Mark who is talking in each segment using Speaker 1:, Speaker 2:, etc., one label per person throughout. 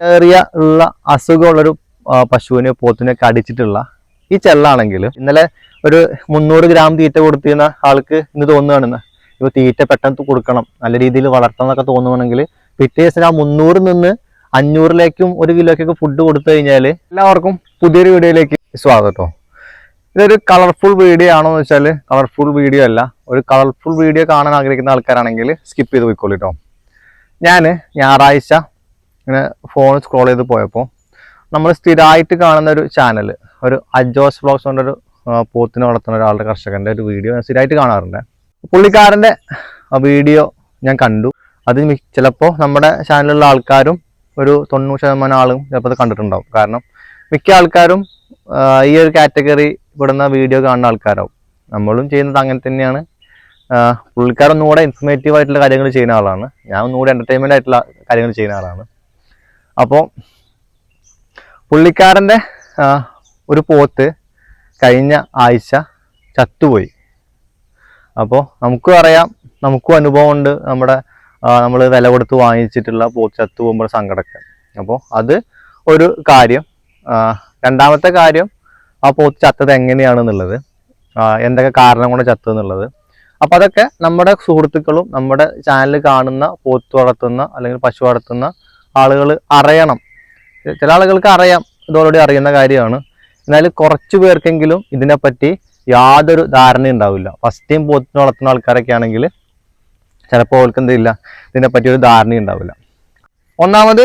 Speaker 1: ഏറിയ ഉള്ള അസുഖമുള്ളൊരു പശുവിനെ പോത്തിനെ കടിച്ചിട്ടുള്ള ഈ ചെല്ലാണെങ്കിൽ ഇന്നലെ ഒരു മുന്നൂറ് ഗ്രാം തീറ്റ കൊടുത്തിരുന്ന ആൾക്ക് ഇന്ന് തോന്നുകയാണെന്ന്. ഇപ്പൊ തീറ്റ പെട്ടെന്ന് കൊടുക്കണം. നല്ല രീതിയിൽ വളർത്തണം എന്നൊക്കെ തോന്നുകയാണെങ്കിൽ പിറ്റേ ദിവസം ആ മുന്നൂറിൽ നിന്ന് അഞ്ഞൂറിലേക്കും ഒരു കിലോക്കൊക്കെ ഫുഡ് കൊടുത്തു കഴിഞ്ഞാൽ എല്ലാവർക്കും പുതിയൊരു വീഡിയോയിലേക്ക് സ്വാഗതം ഇതൊരു കളർഫുൾ വീഡിയോ ആണോ എന്ന് വെച്ചാൽ കളർഫുൾ വീഡിയോ അല്ല. ഒരു കളർഫുൾ വീഡിയോ കാണാൻ ആഗ്രഹിക്കുന്ന ആൾക്കാരാണെങ്കിൽ സ്കിപ്പ് ചെയ്ത് പോയിക്കോളൂ കേട്ടോ ഞാൻ ഞായറാഴ്ച ഇങ്ങനെ ഫോൺ സ്ക്രോൾ ചെയ്ത് പോയപ്പോൾ നമ്മൾ സ്ഥിരമായിട്ട് കാണുന്ന ഒരു ചാനൽ ഒരു അജോസ് വ്ളോഗ്സ് കൊണ്ടൊരു പോത്തിനെ വളർത്തുന്ന ഒരാളുടെ കർഷകന്റെ ഒരു വീഡിയോ ഞാൻ സ്ഥിരമായിട്ട് കാണാറുണ്ട്. പുള്ളിക്കാരന്റെ വീഡിയോ ഞാൻ കണ്ടു. അത് ചിലപ്പോൾ നമ്മുടെ ചാനലിലുള്ള ആൾക്കാരും ഒരു തൊണ്ണൂറ് ശതമാനം ആളും ചിലപ്പോൾ അത് കണ്ടിട്ടുണ്ടാവും. കാരണം മിക്ക ആൾക്കാരും ഈ ഒരു കാറ്റഗറി പെടുന്ന വീഡിയോ കാണുന്ന ആൾക്കാരാവും. നമ്മളും ചെയ്യുന്നത് അങ്ങനെ തന്നെയാണ്. പുള്ളിക്കാരൊന്നുകൂടെ ഇൻഫർമേറ്റീവ് ആയിട്ടുള്ള കാര്യങ്ങൾ ചെയ്യുന്ന ആളാണ്. ഞാൻ ഒന്നുകൂടെ എന്റർടൈൻമെന്റ് ആയിട്ടുള്ള കാര്യങ്ങൾ ചെയ്യുന്ന ആളാണ്. അപ്പോൾ പുള്ളിക്കാരന്റെ ഒരു പോത്ത് കഴിഞ്ഞ ആഴ്ച ചത്തുപോയി. അപ്പോൾ നമുക്കും അറിയാം നമുക്കും അനുഭവമുണ്ട് നമ്മുടെ നമ്മൾ വില കൊടുത്ത് വാങ്ങിച്ചിട്ടുള്ള പോത്ത് ചത്തു പോകുമ്പോൾ സങ്കടമൊക്കെ. അപ്പോൾ അത് ഒരു കാര്യം രണ്ടാമത്തെ കാര്യം ആ പോത്ത് ചത്തത് എങ്ങനെയാണെന്നുള്ളത് എന്തൊക്കെ കാരണം കൊണ്ട് ചത്തു എന്നുള്ളത് അപ്പോൾ അതൊക്കെ നമ്മുടെ സുഹൃത്തുക്കളും നമ്മുടെ ചാനൽ കാണുന്ന പോത്ത് വളർത്തുന്ന അല്ലെങ്കിൽ പശു വളർത്തുന്ന ആളുകൾ അറിയണം. ചില ആളുകൾക്ക് അറിയാം ഇത് ഓൾറെഡി അറിയുന്ന കാര്യമാണ്. എന്നാൽ കുറച്ച് പേർക്കെങ്കിലും ഇതിനെപ്പറ്റി യാതൊരു ധാരണ ഉണ്ടാവില്ല. ഫസ്റ്റ് ടൈം പോത്തിനെ വളർത്തുന്ന ആൾക്കാരൊക്കെ ആണെങ്കിൽ ചിലപ്പോൾ അവർക്ക് എന്തില്ല ഇതിനെപ്പറ്റി ഒരു ധാരണ ഉണ്ടാവില്ല. ഒന്നാമത്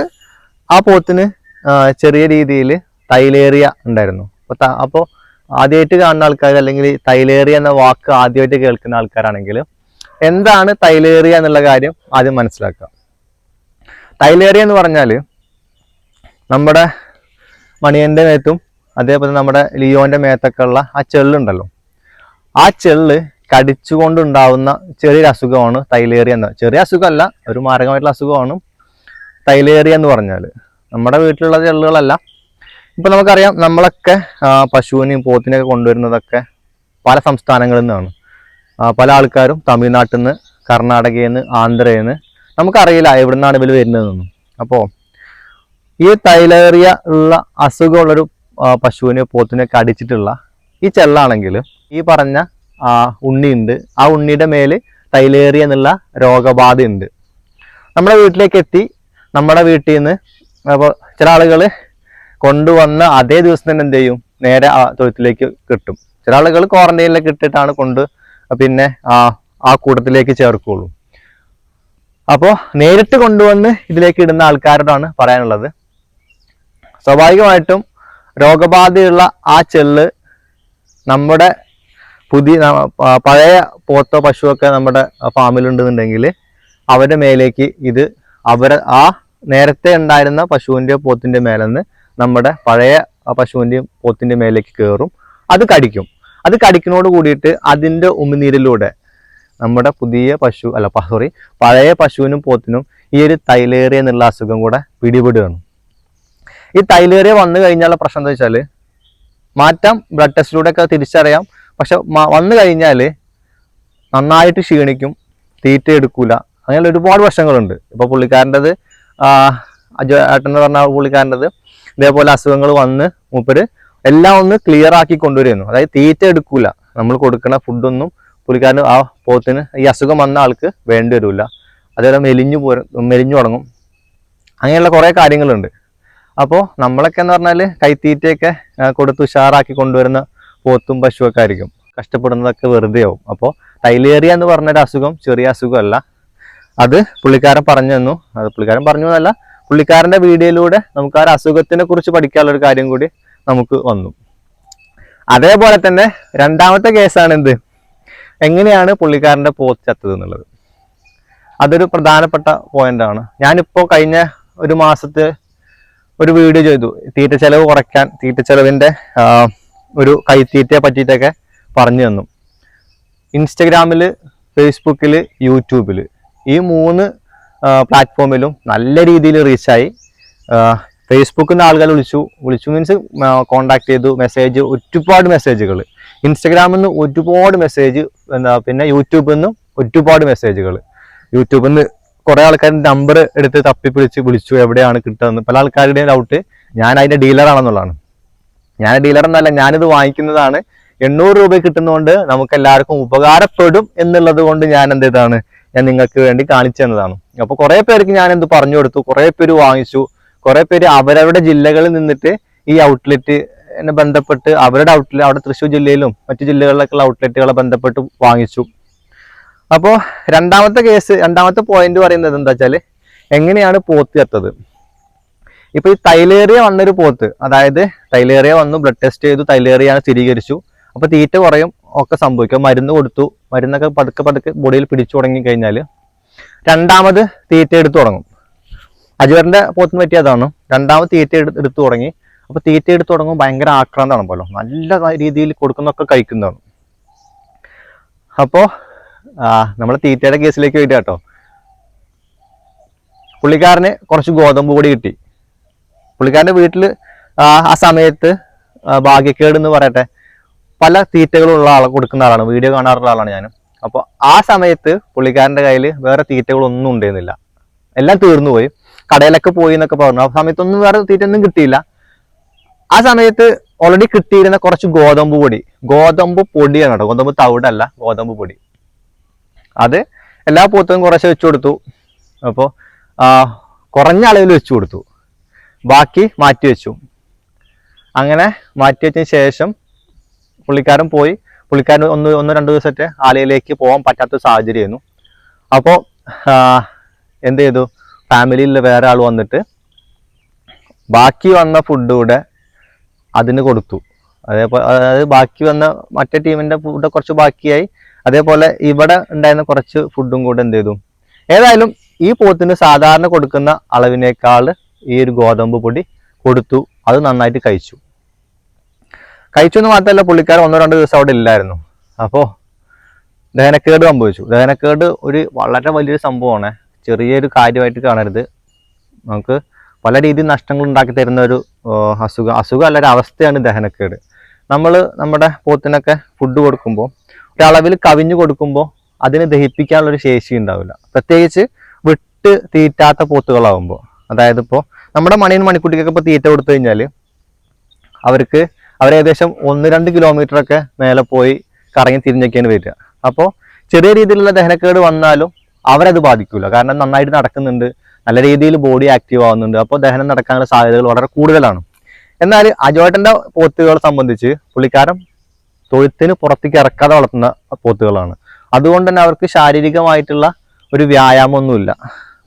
Speaker 1: ആ പോത്തിന് ചെറിയ രീതിയിൽ തൈലേറിയ ഉണ്ടായിരുന്നു. അപ്പോൾ അപ്പോൾ ആദ്യമായിട്ട് കാണുന്ന ആൾക്കാർ അല്ലെങ്കിൽ തൈലേറിയ എന്ന വാക്ക് ആദ്യമായിട്ട് കേൾക്കുന്ന ആൾക്കാരാണെങ്കിൽ എന്താണ് തൈലേറിയ എന്നുള്ള കാര്യം ആദ്യം മനസ്സിലാക്കുക. തൈലേറിയ എന്ന് പറഞ്ഞാൽ നമ്മുടെ മണിയന്റെ മേത്തും അതേപോലെ നമ്മുടെ ലിയോന്റെ മേത്തൊക്കെ ഉള്ള ആ ചെള്ളുണ്ടല്ലോ. ആ ചെള്ള് കടിച്ചുകൊണ്ടുണ്ടാവുന്ന ചെറിയൊരു അസുഖമാണ് തൈലേറിയ എന്ന്. ചെറിയ അസുഖമല്ല ഒരു മാരകമായിട്ടുള്ള അസുഖമാണ് തൈലേറിയ എന്ന് പറഞ്ഞാൽ നമ്മുടെ വീട്ടിലുള്ള ചെള്ളുകളല്ല. ഇപ്പൊ നമുക്കറിയാം നമ്മളൊക്കെ പശുവിനെയും പോത്തിനെയൊക്കെ കൊണ്ടുവരുന്നതൊക്കെ പല സംസ്ഥാനങ്ങളിൽ നിന്നാണ്. പല ആൾക്കാരും തമിഴ്നാട്ടിൽ നിന്ന് കർണാടകയിൽ നിന്ന് ആന്ധ്രയിൽ നിന്ന് നമുക്കറിയില്ല എവിടുന്നാണ് ഇവർ വരുന്നതെന്നൊന്നും അപ്പോൾ ഈ തൈലേറിയ ഉള്ള അസുഖമുള്ളൊരു പശുവിനെ പോത്തിനെ കടിച്ചിട്ടുള്ള ഈ ചെള്ളാണെങ്കിൽ ഈ പറഞ്ഞ ആ, ഉണ്ണിയുണ്ട്. ആ ഉണ്ണിയുടെ മേൽ തൈലേറിയ എന്നുള്ള രോഗബാധ ഉണ്ട്. നമ്മുടെ വീട്ടിലേക്ക് എത്തി. നമ്മുടെ വീട്ടിൽ നിന്ന് അപ്പോൾ ചില ആളുകൾ കൊണ്ടുവന്ന അതേ ദിവസം തന്നെ എന്ത് ചെയ്യും? നേരെ ആ തൊഴുത്തിലേക്ക് കിട്ടും. ചില ആളുകൾ ക്വാറന്റൈനിലേക്ക് ഇട്ടിട്ടാണ് കൊണ്ട് പിന്നെ ആ ആ കൂട്ടത്തിലേക്ക് ചേർക്കുള്ളൂ. അപ്പോൾ നേരിട്ട് കൊണ്ടുവന്ന് ഇതിലേക്ക് ഇടുന്ന ആൾക്കാരോടാണ് പറയാനുള്ളത്. സ്വാഭാവികമായിട്ടും രോഗബാധയുള്ള ആ ചെള്ള് നമ്മുടെ പുതിയ പഴയ പോത്തോ പശുവൊക്കെ നമ്മുടെ ഫാമിലുണ്ടെന്നുണ്ടെങ്കിൽ അവരുടെ മേലേക്ക് ഇത് അവരെ ആ നേരത്തെ ഉണ്ടായിരുന്ന പശുവിന്റെ പോത്തിന്റെ മേലെന്ന് നമ്മുടെ പഴയ പശുവിന്റെയും പോത്തിന്റെ മേലേക്ക് കയറും. അത് കടിക്കും. അത് കടിക്കുന്നതോട് കൂടിയിട്ട് അതിന്റെ ഉമിനീരിലൂടെ നമ്മുടെ പുതിയ പശു അല്ല സോറി പഴയ പശുവിനും പോത്തിനും ഈ ഒരു തൈലേറിയ എന്നുള്ള അസുഖം കൂടെ പിടിപെടുകയാണ്. ഈ തൈലേറിയ വന്നു കഴിഞ്ഞാലുള്ള പ്രശ്നം എന്താ വെച്ചാൽ മാറ്റാം ബ്ലഡ് ടെസ്റ്റിലൂടെ ഒക്കെ തിരിച്ചറിയാം. പക്ഷെ വന്നു കഴിഞ്ഞാൽ നന്നായിട്ട് ക്ഷീണിക്കും തീറ്റ എടുക്കൂല. അങ്ങനെയുള്ള ഒരുപാട് പ്രശ്നങ്ങളുണ്ട്. ഇപ്പൊ പുള്ളിക്കാരന്റെത് ഏട്ടൻ എന്ന് പറഞ്ഞ പുള്ളിക്കാരന്റെത് ഇതേപോലെ അസുഖങ്ങൾ വന്ന് മൂപ്പര് എല്ലാം ഒന്ന് ക്ലിയർ ആക്കി കൊണ്ടുവരുന്നു. അതായത് തീറ്റ എടുക്കൂല. നമ്മൾ കൊടുക്കുന്ന ഫുഡൊന്നും പുള്ളിക്കാരന് ആ പോത്തിന് ഈ അസുഖം വന്ന ആൾക്ക് വേണ്ടി വരില്ല അതേപോലെ മെലിഞ്ഞു പോരും മെലിഞ്ഞു തുടങ്ങും. അങ്ങനെയുള്ള കുറേ കാര്യങ്ങളുണ്ട്. അപ്പോൾ നമ്മളൊക്കെ എന്ന് പറഞ്ഞാൽ കൈത്തീറ്റയൊക്കെ കൊടുത്ത് ഉഷാറാക്കി കൊണ്ടുവരുന്ന പോത്തും പശുവൊക്കെ ആയിരിക്കും. കഷ്ടപ്പെടുന്നതൊക്കെ വെറുതെ ആവും. അപ്പോൾ തൈലേറിയ എന്ന് പറഞ്ഞൊരു അസുഖം ചെറിയ അസുഖമല്ല. അത് പുള്ളിക്കാരൻ പറഞ്ഞു തന്നു. അത് പുള്ളിക്കാരൻ പറഞ്ഞു എന്നല്ല പുള്ളിക്കാരന്റെ വീഡിയോയിലൂടെ നമുക്ക് ആ അസുഖത്തിനെ കുറിച്ച് പഠിക്കാനുള്ള ഒരു കാര്യം കൂടി നമുക്ക് വന്നു. അതേപോലെ തന്നെ രണ്ടാമത്തെ കേസാണ് എന്ത്? എങ്ങനെയാണ് പുള്ളിക്കാരന്റെ പോത്ത് ചത്തത് എന്നുള്ളത്? അതൊരു പ്രധാനപ്പെട്ട പോയിന്റാണ് ഞാനിപ്പോൾ കഴിഞ്ഞ ഒരു മാസത്തെ ഒരു വീഡിയോ ചെയ്തു. തീറ്റ ചെലവ് കുറയ്ക്കാൻ തീറ്റ ചെലവിന്റെ ഒരു കൈത്തീറ്റയെ പറ്റിയിട്ടൊക്കെ പറഞ്ഞു തന്നു. ഇൻസ്റ്റഗ്രാമിൽ ഫേസ്ബുക്കിൽ യൂട്യൂബിൽ ഈ മൂന്ന് പ്ലാറ്റ്ഫോമിലും നല്ല രീതിയിൽ റീച്ചായി ഫേസ്ബുക്കിൽ നിന്ന് ആളുകൾ വിളിച്ചു വിളിച്ചു മീൻസ് കോൺടാക്ട് ചെയ്തു മെസ്സേജ് ഒരുപാട് മെസ്സേജുകൾ ഇൻസ്റ്റഗ്രാമിൽ നിന്ന് ഒരുപാട് മെസ്സേജ് എന്താ പിന്നെ യൂട്യൂബിൽ നിന്നും ഒരുപാട് മെസ്സേജുകൾ യൂട്യൂബിൽ നിന്ന് കുറെ ആൾക്കാരുടെ നമ്പർ എടുത്ത് തപ്പി പിടിച്ച് വിളിച്ചു എവിടെയാണ് കിട്ടുന്നത് പല ആൾക്കാരുടെയും ഡൗട്ട് ഞാൻ അതിന്റെ ഡീലറാണെന്നുള്ളതാണ് ഞാൻ ഡീലർ എന്നല്ല ഞാനിത് വാങ്ങിക്കുന്നതാണ്. എണ്ണൂറ് രൂപ കിട്ടുന്നതുകൊണ്ട് നമുക്ക് എല്ലാവർക്കും ഉപകാരപ്പെടും എന്നുള്ളത് കൊണ്ട് ഞാൻ എന്ത് ചെയ്താണ് ഞാൻ നിങ്ങൾക്ക് വേണ്ടി കാണിച്ചു തന്നതാണ്. അപ്പൊ കുറെ പേർക്ക് ഞാൻ എന്ത് പറഞ്ഞു കൊടുത്തു കുറെ പേര് വാങ്ങിച്ചു. കുറെ പേര് അവരവരുടെ ജില്ലകളിൽ നിന്നിട്ട് ഈ ഔട്ട്ലെറ്റ് ബന്ധപ്പെട്ട് അവരുടെ ഔട്ട്ലെറ്റ് അവിടെ തൃശ്ശൂർ ജില്ലയിലും മറ്റു ജില്ലകളിലൊക്കെയുള്ള ഔട്ട്ലെറ്റുകളെ ബന്ധപ്പെട്ട് വാങ്ങിച്ചു. അപ്പോൾ രണ്ടാമത്തെ കേസ് രണ്ടാമത്തെ പോയിന്റ് പറയുന്നത് എന്താ വെച്ചാൽ എങ്ങനെയാണ് പോത്ത് ചത്തത് ഇപ്പൊ ഈ തൈലേറിയ വന്നൊരു പോത്ത് അതായത് തൈലേറിയ വന്നു ബ്ലഡ് ടെസ്റ്റ് ചെയ്തു തൈലേറിയാണ് സ്ഥിരീകരിച്ചു. അപ്പൊ തീറ്റ കുറയും ഒക്കെ സംഭവിക്കും. മരുന്ന് കൊടുത്തു മരുന്നൊക്കെ പതുക്കെ പതുക്കെ ബോഡിയിൽ പിടിച്ചു തുടങ്ങി കഴിഞ്ഞാൽ രണ്ടാമത് തീറ്റ എടുത്തു തുടങ്ങും. അജുവറിന്റെ പോത്തിന് പറ്റിയ അതാണ്. രണ്ടാമത് തീറ്റ എടു- എടുത്തു തുടങ്ങി. അപ്പൊ തീറ്റ എടുത്തു തുടങ്ങുമ്പോൾ ഭയങ്കര ആക്രാന്താണ് പോലും. നല്ല രീതിയിൽ കൊടുക്കുന്നൊക്കെ കഴിക്കുന്നതാണ്. അപ്പോ നമ്മൾ തീറ്റയുടെ കേസിലേക്ക് വരിക കേട്ടോ. പുള്ളിക്കാരന് കുറച്ച് ഗോതമ്പ് കൂടി കിട്ടി. പുള്ളിക്കാരന്റെ വീട്ടിൽ ആ സമയത്ത് ആ, ഭാഗ്യക്കേട് എന്ന് പറയട്ടെ പല തീറ്റകളുള്ള ആളെ കൊടുക്കുന്ന ആളാണ്. വീഡിയോ കാണാറുള്ള ആളാണ് ഞാൻ അപ്പോൾ ആ സമയത്ത് പുള്ളിക്കാരന്റെ കയ്യിൽ വേറെ തീറ്റകളൊന്നും ഉണ്ടായിരുന്നില്ല. എല്ലാം തീർന്നു പോയി കടയിലൊക്കെ പോയി എന്നൊക്കെ പറഞ്ഞു. ആ സമയത്തൊന്നും വേറെ തീറ്റൊന്നും കിട്ടിയില്ല. ആ സമയത്ത് ഓൾറെഡി കിട്ടിയിരുന്ന കുറച്ച് ഗോതമ്പ് പൊടി. ഗോതമ്പ് പൊടിയാണ് കേട്ടോ. ഗോതമ്പ് തവിടല്ല ഗോതമ്പ് പൊടി. അത് എല്ലാ പോത്തും കുറച്ച് വെച്ചു കൊടുത്തു. അപ്പോൾ കുറഞ്ഞ അളവിൽ വെച്ചു കൊടുത്തു. ബാക്കി മാറ്റി വെച്ചു. അങ്ങനെ മാറ്റി വെച്ചതിന് ശേഷം പുള്ളിക്കാരൻ പോയി. പുള്ളിക്കാരൻ ഒന്ന് ഒന്ന് രണ്ട് ദിവസത്തെ ആലയിലേക്ക് പോകാൻ പറ്റാത്ത സാഹചര്യമായിരുന്നു അപ്പോൾ എന്ത് ചെയ്തു? ഫാമിലിയിൽ വേറെ ആൾ വന്നിട്ട് ബാക്കി വന്ന ഫുഡ് കൂടെ അതിന് കൊടുത്തു. അതേപോലെ അതായത് ബാക്കി വന്ന മറ്റേ ടീമിന്റെ ഫുഡ് കുറച്ച് ബാക്കിയായി. അതേപോലെ ഇവിടെ ഉണ്ടായിരുന്ന കുറച്ച് ഫുഡും കൂടെ എന്ത് ചെയ്തു ഏതായാലും ഈ പോത്തിന് സാധാരണ കൊടുക്കുന്ന അളവിനേക്കാൾ ഈ ഒരു ഗോതമ്പ് പൊടി കൊടുത്തു. അത് നന്നായിട്ട് കഴിച്ചു. കഴിച്ചു എന്ന് മാത്രമല്ല പുള്ളിക്കാരൻ ഒന്നോ രണ്ടോ ദിവസം അവിടെ ഇല്ലായിരുന്നു. അപ്പോൾ ദഹനക്കേട് സംഭവിച്ചു. ദഹനക്കേട് ഒരു വളരെ വലിയൊരു സംഭവമാണ്. ചെറിയൊരു കാര്യമായിട്ട് കാണരുത്. നമുക്ക് പല രീതിയിൽ നഷ്ടങ്ങൾ ഉണ്ടാക്കി തരുന്ന ഒരു അസുഖം അസുഖം അല്ല ഒരു അവസ്ഥയാണ് ദഹനക്കേട്. നമ്മൾ നമ്മുടെ പോത്തിനൊക്കെ ഫുഡ് കൊടുക്കുമ്പോൾ ഒരളവിൽ കവിഞ്ഞു കൊടുക്കുമ്പോൾ അതിനെ ദഹിപ്പിക്കാനുള്ളൊരു ശേഷി ഉണ്ടാവില്ല. പ്രത്യേകിച്ച് വിട്ട് തീറ്റാത്ത പോത്തുകളാകുമ്പോൾ അതായത് ഇപ്പോൾ നമ്മുടെ മണിയൻ മണിക്കുട്ടിക്കൊക്കെ ഇപ്പോൾ തീറ്റ കൊടുത്തു കഴിഞ്ഞാൽ അവർക്ക് അവർ ഏകദേശം ഒന്ന് രണ്ട് കിലോമീറ്ററൊക്കെ മേലെ പോയി കറങ്ങി തിരിഞ്ഞൊക്കെയാണ് വരിക. അപ്പോൾ ചെറിയ രീതിയിലുള്ള ദഹനക്കേട് വന്നാലും അവരത് ബാധിക്കില്ല കാരണം നന്നായിട്ട് നടക്കുന്നുണ്ട്. നല്ല രീതിയിൽ ബോഡി ആക്റ്റീവ് ആവുന്നുണ്ട്. അപ്പോൾ ദഹനം നടക്കാനുള്ള സാധ്യതകൾ വളരെ കൂടുതലാണ്. എന്നാൽ അജോട്ടന്റെ പോത്തുകളെ സംബന്ധിച്ച് പുള്ളിക്കാരൻ തൊഴുത്തിന് പുറത്തേക്ക് ഇറക്കാതെ വളർത്തുന്ന പോത്തുകളാണ്. അതുകൊണ്ട് തന്നെ അവർക്ക് ശാരീരികമായിട്ടുള്ള ഒരു വ്യായാമമൊന്നുമില്ല.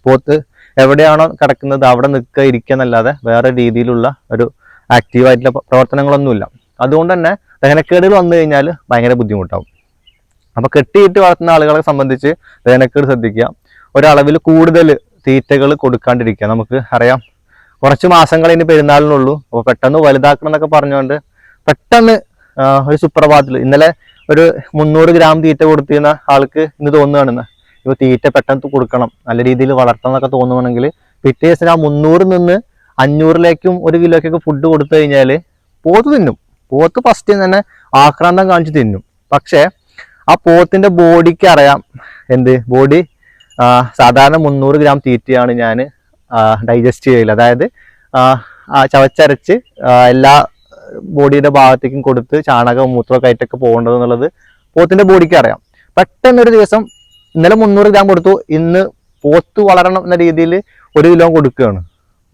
Speaker 1: പോത്ത് എവിടെയാണോ കിടക്കുന്നത് അവിടെ നിൽക്കുക ഇരിക്കുക എന്നല്ലാതെ വേറെ രീതിയിലുള്ള ഒരു ആക്റ്റീവായിട്ടുള്ള പ്ര- പ്രവർത്തനങ്ങളൊന്നുമില്ല. അതുകൊണ്ട് തന്നെ ദഹനക്കേടുകൾ വന്നു കഴിഞ്ഞാൽ ഭയങ്കര ബുദ്ധിമുട്ടാവും. അപ്പൊ കെട്ടിയിട്ട് വളർത്തുന്ന ആളുകളെ സംബന്ധിച്ച് വേനക്കേട് ശ്രദ്ധിക്കുക. ഒരളവിൽ കൂടുതൽ തീറ്റകൾ കൊടുക്കാണ്ടിരിക്കുക. നമുക്ക് അറിയാം കുറച്ച് മാസങ്ങൾ ഇനി പെരുന്നാളിനുള്ളൂ അപ്പോൾ പെട്ടെന്ന് വലുതാക്കണം എന്നൊക്കെ പറഞ്ഞുകൊണ്ട് പെട്ടെന്ന് ഒരു സുപ്രഭാതത്തിൽ ഇന്നലെ ഒരു മുന്നൂറ് ഗ്രാം തീറ്റ കൊടുത്തിരുന്ന ആൾക്ക് ഇന്ന് തോന്നുകയാണ് ഇപ്പൊ തീറ്റ പെട്ടെന്ന് കൊടുക്കണം. നല്ല രീതിയിൽ വളർത്തണം എന്നൊക്കെ തോന്നുകയാണെങ്കിൽ പിറ്റേ ദിവസം ആ മുന്നൂറിൽ നിന്ന് അഞ്ഞൂറിലേക്കും ഒരു കിലോയ്ക്കൊക്കെ ഫുഡ് കൊടുത്തു കഴിഞ്ഞാൽ പോത്ത് തിന്നും. പോത്ത് ഫസ്റ്റ് തന്നെ ആക്രാന്തം കാണിച്ച് തിന്നും. പക്ഷേ ആ പോത്തിന്റെ ബോഡിക്ക് അറിയാം. എന്ത്? ബോഡി സാധാരണ മുന്നൂറ് ഗ്രാം തീറ്റയാണ് ഞാൻ ഡൈജസ്റ്റ് ചെയ്യില്ല അതായത് ചവച്ചരച്ച് എല്ലാ ബോഡിയുടെ ഭാഗത്തേക്കും കൊടുത്ത് ചാണകം മൂത്രമൊക്കെ ആയിട്ടൊക്കെ പോകേണ്ടത് എന്നുള്ളത് പോത്തിന്റെ ബോഡിക്ക് അറിയാം. പെട്ടെന്ന് ഒരു ദിവസം ഇന്നലെ മുന്നൂറ് ഗ്രാം കൊടുത്തു ഇന്ന് പോത്ത് വളരണം എന്ന രീതിയിൽ ഒരു കിലോ കൊടുക്കുകയാണ്.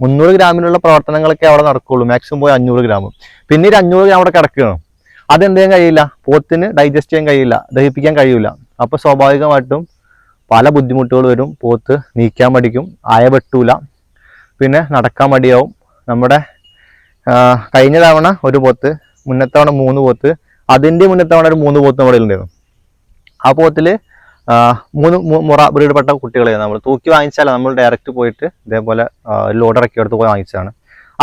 Speaker 1: മുന്നൂറ് ഗ്രാമിനുള്ള പ്രവർത്തനങ്ങളൊക്കെ അവിടെ നടക്കുള്ളൂ. മാക്സിമം പോയി അഞ്ഞൂറ് ഗ്രാം. പിന്നീട് അഞ്ഞൂറ് ഗ്രാം അവിടെ കിടക്കുകയാണ്. അതെന്ത് ചെയ്യാൻ കഴിയില്ല? പോത്തിന് ഡൈജസ്റ്റ് ചെയ്യാൻ കഴിയില്ല. ദഹിപ്പിക്കാൻ കഴിയില്ല അപ്പൊ സ്വാഭാവികമായിട്ടും പല ബുദ്ധിമുട്ടുകൾ വരും. പോത്ത് നീക്കാൻ മടിക്കും. ആയ വെട്ടൂല. പിന്നെ നടക്കാൻ മടിയാവും. നമ്മുടെ കഴിഞ്ഞ തവണ ഒരു പോത്ത് മുന്നത്തവണ മൂന്ന് പോത്ത് അതിന്റെ മുന്നത്തവണ ഒരു മൂന്ന് പോത്ത് നമ്മുടെ ഉണ്ടായിരുന്നു ആ പോത്തിൽ മൂന്ന് മുറ ബ്രീഡപ്പെട്ട കുട്ടികളായിരുന്നു നമ്മൾ തൂക്കി വാങ്ങിച്ചാൽ നമ്മൾ ഡയറക്റ്റ് പോയിട്ട് ഇതേപോലെ ലോഡ് എടുത്ത് പോയി വാങ്ങിച്ചതാണ്.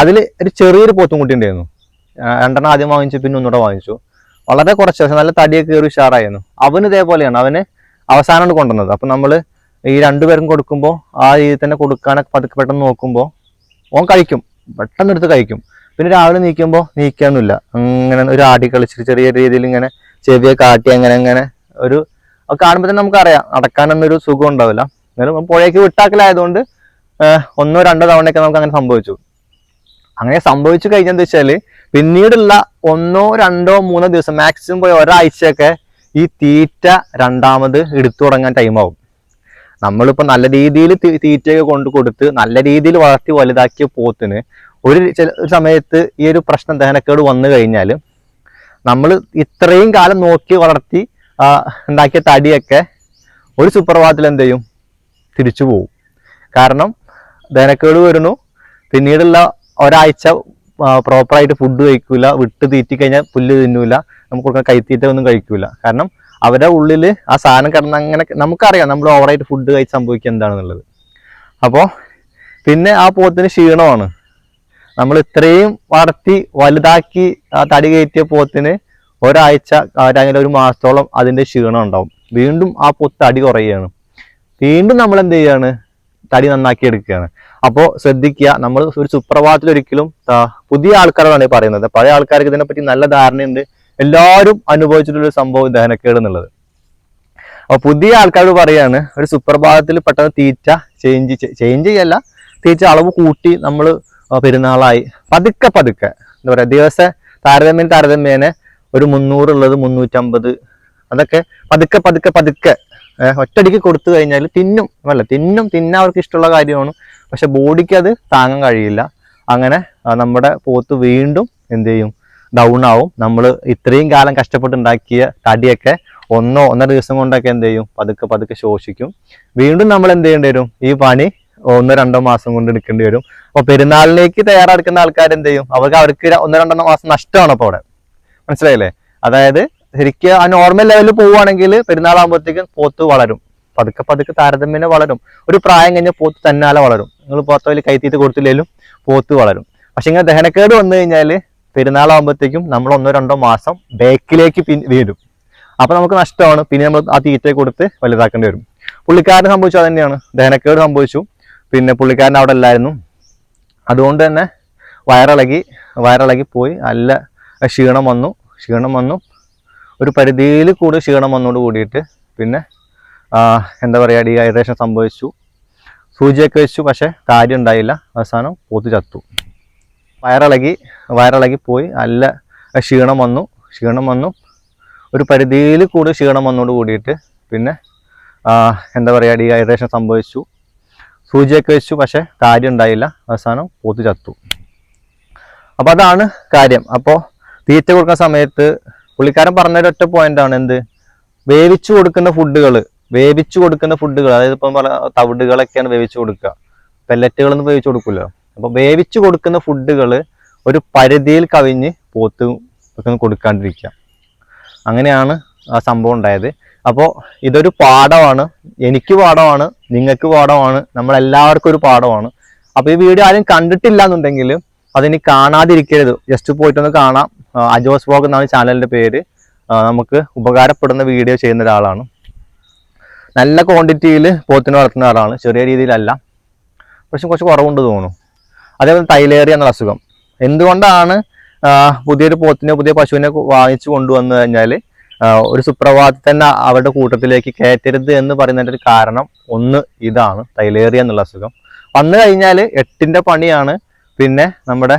Speaker 1: അതിൽ ഒരു ചെറിയൊരു പോത്തും കുട്ടി ഉണ്ടായിരുന്നു. രണ്ടെണ്ണം ആദ്യം വാങ്ങിച്ചു പിന്നെ ഒന്നുകൂടെ വാങ്ങിച്ചു. വളരെ കുറച്ച് പക്ഷെ നല്ല തടിയൊക്കെ കയറി ഉഷാറായിരുന്നു. അവന് ഇതേപോലെയാണ് അവന് അവസാനമാണ് കൊണ്ടുവന്നത്. അപ്പം നമ്മൾ ഈ രണ്ടുപേരും കൊടുക്കുമ്പോൾ ആ രീതിയിൽ തന്നെ കൊടുക്കാനൊക്കെ പതുക്കെ പെട്ടെന്ന് നോക്കുമ്പോൾ ഓൻ കഴിക്കും. പെട്ടെന്ന് എടുത്ത് കഴിക്കും. പിന്നെ രാവിലെ നീക്കുമ്പോൾ നീക്കാനൊന്നുമില്ല. അങ്ങനെ ഒരു ആടി കളിച്ചിട്ട് ചെറിയ രീതിയിൽ ഇങ്ങനെ ചെവിയെ കാട്ടി അങ്ങനെ അങ്ങനെ ഒരു കാണുമ്പോൾ തന്നെ നമുക്കറിയാം നടക്കാനൊന്നൊരു സുഖം ഉണ്ടാവില്ല. എന്നാലും പുഴയ്ക്ക് വിട്ടാക്കലായതുകൊണ്ട് ഒന്നോ രണ്ടോ തവണയൊക്കെ നമുക്ക് അങ്ങനെ സംഭവിച്ചു. അങ്ങനെ സംഭവിച്ചു കഴിഞ്ഞെന്ന് വെച്ചാൽ പിന്നീടുള്ള ഒന്നോ രണ്ടോ മൂന്നോ ദിവസം മാക്സിമം പോയി ഒരാഴ്ചയൊക്കെ ഈ തീറ്റ രണ്ടാമത് എടുത്തു തുടങ്ങാൻ ടൈമാവും നമ്മളിപ്പോ നല്ല രീതിയിൽ തീറ്റയൊക്കെ കൊണ്ട് കൊടുത്ത് നല്ല രീതിയിൽ വളർത്തി വലുതാക്കിയ പോത്തിന് ഒരു ചില സമയത്ത് ഈ ഒരു പ്രശ്നം ദഹനക്കേട് വന്നു കഴിഞ്ഞാൽ നമ്മൾ ഇത്രയും കാലം നോക്കി വളർത്തി ഉണ്ടാക്കിയ തടിയൊക്കെ ഒരു സുപ്രഭാതത്തിൽ എന്ത് ചെയ്യും? തിരിച്ചു പോകും കാരണം ദഹനക്കേട് വരുന്നു. പിന്നീടുള്ള ഒരാഴ്ച പ്രോപ്പറായിട്ട് ഫുഡ് കഴിക്കൂല വിട്ട് തീറ്റി കഴിഞ്ഞാൽ പുല്ല് തിന്നൂല നമുക്ക് കൊടുക്കുന്ന കൈത്തീറ്റ ഒന്നും കഴിക്കൂല. കാരണം അവരുടെ ഉള്ളിൽ ആ സാധനം കിടന്ന് അങ്ങനെ നമുക്കറിയാം നമ്മൾ ഓവറായിട്ട് ഫുഡ് കഴിച്ച് സംഭവിക്കുക എന്താണെന്നുള്ളത്. അപ്പോൾ പിന്നെ ആ പോത്തിന് ക്ഷീണമാണ്. നമ്മൾ ഇത്രയും വളർത്തി വലുതാക്കി ആ തടി കയറ്റിയ പോത്തിന് ഒരാഴ്ച അല്ലെങ്കിൽ ഒരു മാസത്തോളം അതിന്റെ ക്ഷീണം ഉണ്ടാവും. വീണ്ടും ആ പോത്ത് തടി കുറയുകയാണ്. വീണ്ടും നമ്മൾ എന്ത് ചെയ്യാണ്? തടി നന്നാക്കി എടുക്കുകയാണ്. അപ്പോൾ ശ്രദ്ധിക്കുക നമ്മൾ ഒരു സുപ്രഭാതത്തിൽ ഒരിക്കലും പുതിയ ആൾക്കാരോടാണ് പറയുന്നത്. പഴയ ആൾക്കാർക്ക് ഇതിനെപ്പറ്റി നല്ല ധാരണയുണ്ട്. എല്ലാവരും അനുഭവിച്ചിട്ടുള്ള ഒരു സംഭവം ദഹനക്കേട് എന്നുള്ളത്. അപ്പൊ പുതിയ ആൾക്കാരോട് പറയാണ് ഒരു സുപ്രഭാതത്തിൽ പെട്ടെന്ന് തീറ്റ ചേഞ്ച് ചേഞ്ച് ചെയ്യല്ല. തീറ്റ അളവ് കൂട്ടി നമ്മൾ പെരുന്നാളായി. പതുക്കെ പതുക്കെ. എന്താ പറയാ ദിവസ താരതമ്യം താരതമ്യേന ഒരു മുന്നൂറുള്ളത് മുന്നൂറ്റമ്പത്. അതൊക്കെ പതുക്കെ പതുക്കെ പതുക്കെ ഒറ്റടിക്ക് കൊടുത്തു കഴിഞ്ഞാൽ തിന്നും അല്ല തിന്നും തിന്നാൻ അവർക്ക് ഇഷ്ടമുള്ള കാര്യമാണ്. പക്ഷെ ബോഡിക്ക് അത് താങ്ങാൻ കഴിയില്ല. അങ്ങനെ നമ്മുടെ പോത്ത് വീണ്ടും എന്ത് ചെയ്യും? ഡൗൺ ആവും. നമ്മൾ ഇത്രയും കാലം കഷ്ടപ്പെട്ടുണ്ടാക്കിയ തടിയൊക്കെ ഒന്നോ ഒന്നര ദിവസം കൊണ്ടൊക്കെ എന്ത് ചെയ്യും? പതുക്കെ പതുക്കെ ശോഷിക്കും. വീണ്ടും നമ്മൾ എന്ത് ചെയ്യേണ്ടി വരും? ഈ പണി ഒന്നോ രണ്ടോ മാസം കൊണ്ട് എടുക്കേണ്ടി വരും. അപ്പൊ പെരുന്നാളിലേക്ക് തയ്യാറെടുക്കുന്ന ആൾക്കാർ എന്ത് ചെയ്യും? അവർക്ക് അവർക്ക് ഒന്നോ രണ്ടോ മാസം നഷ്ടമാണ് അപ്പോൾ അവിടെ. മനസ്സിലായില്ലേ? അതായത് ശരിക്കും ആ നോർമൽ ലെവലിൽ പോവുകയാണെങ്കിൽ പെരുന്നാളാകുമ്പോഴത്തേക്കും പോത്ത് വളരും. പതുക്കെ പതുക്കെ താരതമ്യേന വളരും. ഒരു പ്രായം കഴിഞ്ഞ പോത്ത് തന്നാലെ വളരും. നിങ്ങൾ പുറത്ത് വലിയ കൈത്തീറ്റ് കൊടുത്തില്ലെങ്കിലും പോത്ത് വളരും. പക്ഷെ ഇങ്ങനെ ദഹനക്കേട് വന്നു കഴിഞ്ഞാൽ പെരുന്നാളാകുമ്പോഴത്തേക്കും നമ്മൾ ഒന്നോ രണ്ടോ മാസം ബാക്കിലേക്ക് പിൻ വീഴും. അപ്പൊ നമുക്ക് നഷ്ടമാണ്. പിന്നെ നമ്മൾ ആ തീറ്റ കൊടുത്ത് വലുതാക്കേണ്ടി വരും. പുള്ളിക്കാരന് സംഭവിച്ചു തന്നെയാണ് ദഹനക്കേട് സംഭവിച്ചു. പിന്നെ പുള്ളിക്കാരൻ അവിടെ അല്ലായിരുന്നു. അതുകൊണ്ട് തന്നെ വയറിളകി വയറിളകി പോയി. നല്ല ക്ഷീണം വന്നു. ക്ഷീണം വന്നു. ഒരു പരിധിയിൽ കൂടി ക്ഷീണം വന്നോട് കൂടിയിട്ട് പിന്നെ എന്താ പറയുക ഡീഹൈഡ്രേഷൻ സംഭവിച്ചു. സൂചിയൊക്കെ വെച്ചു പക്ഷേ കാര്യം ഉണ്ടായില്ല. അവസാനം പോത്ത് ചത്തു. വയറിളകി വയറിളകി പോയി. നല്ല ക്ഷീണം വന്നു. ക്ഷീണം വന്നു. ഒരു പരിധിയിൽ കൂടി ക്ഷീണം വന്നോട് കൂടിയിട്ട് പിന്നെ എന്താ പറയുക ഡീഹൈഡ്രേഷൻ സംഭവിച്ചു. സൂചിയൊക്കെ വെച്ചു പക്ഷേ കാര്യം ഉണ്ടായില്ല. അവസാനം പോത്ത് ചത്തു. അപ്പോൾ അതാണ് കാര്യം. അപ്പോൾ തീറ്റ കൊടുക്കുന്ന സമയത്ത് പുള്ളിക്കാരൻ പറഞ്ഞ ഒറ്റ പോയിന്റ് ആണ് എന്ത്? വേവിച്ചു കൊടുക്കുന്ന ഫുഡുകൾ വേവിച്ചു കൊടുക്കുന്ന ഫുഡുകൾ അതായത് ഇപ്പം പല തവിടുകളൊക്കെയാണ് വേവിച്ചു കൊടുക്കുക. പെല്ലറ്റുകളൊന്നും വേവിച്ചു കൊടുക്കില്ല അപ്പൊ വേവിച്ചു കൊടുക്കുന്ന ഫുഡുകൾ ഒരു പരിധിയിൽ കവിഞ്ഞ് പോത്ത് കൊടുക്കാണ്ടിരിക്കുക. അങ്ങനെയാണ് ആ സംഭവം ഉണ്ടായത്. അപ്പോൾ ഇതൊരു പാഠമാണ് എനിക്ക് പാഠമാണ് നിങ്ങൾക്ക് പാഠമാണ് നമ്മളെല്ലാവർക്കും ഒരു പാഠമാണ്. അപ്പോൾ ഈ വീഡിയോ ആരും കണ്ടിട്ടില്ല എന്നുണ്ടെങ്കിൽ അതിനി കാണാതിരിക്കരുത്. ജസ്റ്റ് പോയിട്ടൊന്ന് കാണാം. അജോസ് വ്ലോഗ് എന്നാണ് ചാനലിന്റെ പേര്. നമുക്ക് ഉപകാരപ്പെടുന്ന വീഡിയോ ചെയ്യുന്ന ഒരാളാണ്. നല്ല ക്വാണ്ടിറ്റിയിൽ പോത്തിനെ വളർത്തുന്ന ആളാണ് ചെറിയ രീതിയിലല്ല. പക്ഷെ കുറച്ച് കുറവുണ്ട് തോന്നുന്നു. അതേപോലെ തൈലേറിയ എന്നുള്ള അസുഖം. എന്തുകൊണ്ടാണ് പുതിയൊരു പോത്തിനെ പുതിയ പശുവിനെ വാങ്ങിച്ചു കൊണ്ടുവന്നു കഴിഞ്ഞാൽ ഒരു സുപ്രഭാതത്തിൽ തന്നെ അവരുടെ കൂട്ടത്തിലേക്ക് കയറ്റരുത് എന്ന് പറയുന്നതിന്റെ ഒരു കാരണം ഒന്ന് ഇതാണ്. തൈലേറിയ എന്നുള്ള അസുഖം. വന്നു കഴിഞ്ഞാൽ എട്ടിന്റെ പണിയാണ്. പിന്നെ നമ്മുടെ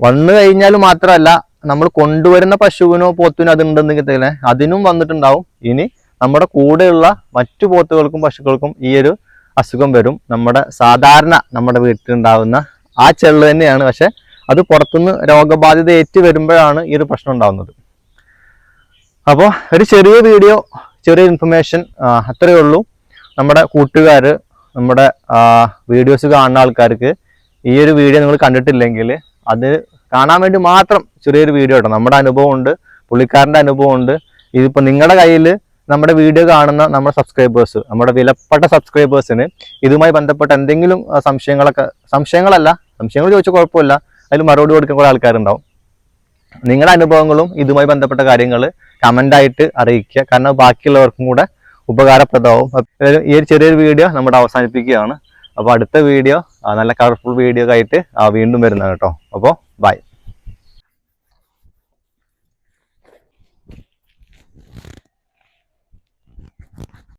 Speaker 1: വന്നു കഴിഞ്ഞാൽ മാത്രമല്ല നമ്മൾ കൊണ്ടുവരുന്ന പശുവിനോ പോത്തിനോ അതുണ്ടെന്നെങ്കിൽ തന്നെ അതിനും വന്നിട്ടുണ്ടാവും. ഇനി നമ്മുടെ കൂടെയുള്ള മറ്റു പോത്തുകൾക്കും പശുക്കൾക്കും ഈ ഒരു അസുഖം വരും. നമ്മുടെ സാധാരണ നമ്മുടെ വീട്ടിലുണ്ടാവുന്ന ആ ചെള്ള് തന്നെയാണ്. പക്ഷെ അത് പുറത്തുനിന്ന് രോഗബാധിത ഏറ്റു വരുമ്പോഴാണ് ഈ ഒരു പ്രശ്നം ഉണ്ടാവുന്നത്. അപ്പോൾ ഒരു ചെറിയ വീഡിയോ ചെറിയ ഇൻഫർമേഷൻ അത്രയേ ഉള്ളൂ. നമ്മുടെ കൂട്ടുകാർ നമ്മുടെ വീഡിയോസ് കാണുന്ന ആൾക്കാർക്ക് ഈ ഒരു വീഡിയോ നിങ്ങൾ കണ്ടിട്ടില്ലെങ്കിൽ അത് കാണാൻ വേണ്ടി മാത്രം ചെറിയൊരു വീഡിയോ കേട്ടോ. നമ്മുടെ അനുഭവം ഉണ്ട് പുള്ളിക്കാരന്റെ അനുഭവം ഉണ്ട് ഇതിപ്പോൾ നിങ്ങളുടെ കയ്യിൽ നമ്മുടെ വീഡിയോ കാണുന്ന നമ്മുടെ സബ്സ്ക്രൈബേഴ്സ് നമ്മുടെ വിലപ്പെട്ട സബ്സ്ക്രൈബേഴ്സിന് ഇതുമായി ബന്ധപ്പെട്ട എന്തെങ്കിലും സംശയങ്ങളൊക്കെ സംശയങ്ങളല്ല സംശയങ്ങൾ ചോദിച്ചാൽ കുഴപ്പമില്ല. അതിൽ മറുപടി കൊടുക്കുന്ന കുറേ ആൾക്കാരുണ്ടാവും. നിങ്ങളുടെ അനുഭവങ്ങളും ഇതുമായി ബന്ധപ്പെട്ട കാര്യങ്ങൾ കമന്റായിട്ട് അറിയിക്കുക. കാരണം ബാക്കിയുള്ളവർക്കും കൂടെ ഉപകാരപ്രദമാവും. ഈ ഒരു ചെറിയൊരു വീഡിയോ നമ്മുടെ അവസാനിപ്പിക്കുകയാണ്. അപ്പോൾ അടുത്ത വീഡിയോ നല്ല കളർഫുൾ വീഡിയോ ആയിട്ട് വീണ്ടും വരുന്നതാണ് കേട്ടോ. അപ്പോൾ ബൈ